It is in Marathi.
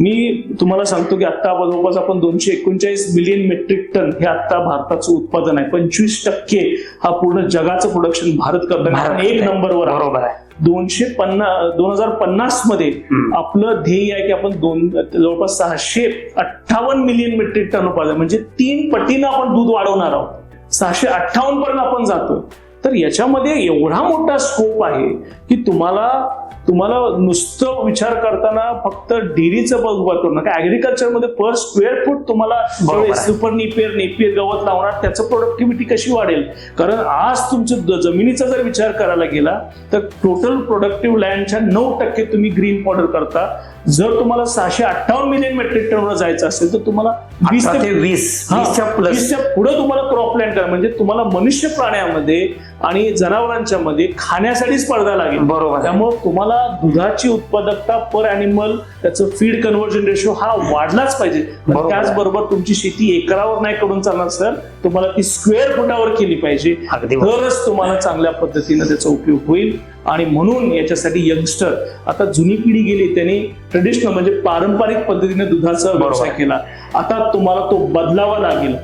मी तुम्हाला सांगतो की आता जवळपास आपण दोनशे एकोणचाळीस मिलियन मेट्रिक टन हे आता भारताचं उत्पादन आहे. पंचवीस टक्के हा पूर्ण जगाचं प्रोडक्शन भारत करताना एक नंबरवर. बरोबर आहे. दोनशे पन्नास दोन हजार पन्नासमध्ये. आपलं ध्येय आहे की आपण दोन जवळपास सहाशे अठ्ठावन्न मिलियन मेट्रिक टन उत्पादन म्हणजे तीन पटीनं आपण दूध वाढवणार आहोत. सहाशे अठ्ठावन्न पर्यंत आपण जातो तर याच्यामध्ये एवढा मोठा स्कोप आहे की तुम्हाला तुम्हाला नुसतं विचार करताना फक्त डेअरीचं बघ करू नका ऍग्रिकल्चरमध्ये पर स्क्वेअर फूट तुम्हाला. सुपर नेपियर नेपियर गवत लावणार त्याचं प्रोडक्टिव्हिटी कशी वाढेल? कारण आज तुमचं द- जमिनीचा जर विचार करायला गेला तर टोटल प्रोडक्टिव्ह लँडच्या नऊ टक्के तुम्ही ग्रीन पॉडर करता. जर तुम्हाला सहाशे अठ्ठावन्न मिलियन मेट्रिक टनवर जायचं असेल तर तुम्हाला वीस ते वीस वीसच्या पुढे तुम्हाला क्रॉप लँड करा. म्हणजे तुम्हाला मनुष्य प्राण्यामध्ये आणि जनावरांच्या मध्ये खाण्यासाठी स्पर्धा लागेल. बरोबर. त्यामुळे तुम्हाला दुधाची उत्पादकता पर अॅनिमल त्याचं फीड कन्व्हर्जन रेशो हा वाढलाच पाहिजे. त्याचबरोबर तुमची शेती एकरावर नाही करून चालणार सर तुम्हाला ती स्क्वेअर फुटावर केली पाहिजे. तरच तुम्हाला चांगल्या पद्धतीने त्याचा उपयोग होईल. आणि म्हणून याच्यासाठी यंगस्टर आता जुनी पिढी गेली त्यांनी ट्रेडिशनल म्हणजे पारंपरिक पद्धतीने दुधाचा व्यवसाय केला. आता तुम्हाला तो बदलावा लागेल.